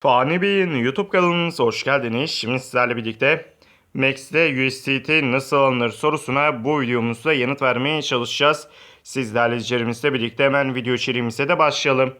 Fani Bey'in YouTube kanalınıza hoş geldiniz. Şimdi sizlerle birlikte Max'te USDT nasıl alınır sorusuna bu videomuzda yanıt vermeye çalışacağız. Sizlerle içerimizle birlikte hemen video içeriğimize de başlayalım.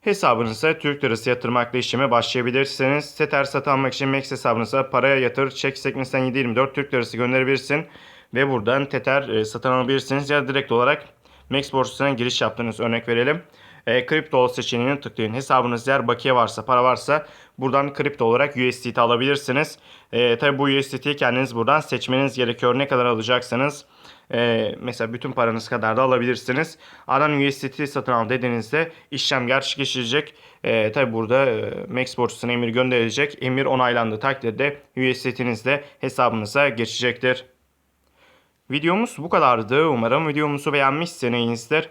Hesabınıza Türk Lirası yatırmakla işleme başlayabilirsiniz. Tether satın almak için Max hesabınıza paraya yatır, çek sekmesinden 724 Türk Lirası gönderebilirsin. Ve buradan Tether e, satın alabilirsiniz ya direkt olarak Max borsasına giriş yaptığınız örnek verelim. E, kripto seçeneğini tıklayın. Hesabınızda eğer bakiye varsa, para varsa buradan kripto olarak USDT alabilirsiniz. E, tabi bu USDT'yi kendiniz buradan seçmeniz gerekiyor. Ne kadar alacaksınız? E, mesela bütün paranız kadar da alabilirsiniz. Ardından USDT satın al dediğinizde işlem gerçekleşecek. E, tabi burada e, Max borsasına emir gönderilecek. Emir onaylandığı takdirde USDT'niz de hesabınıza geçecektir. Videomuz bu kadardı. Umarım videomuzu beğenmişsinizdir.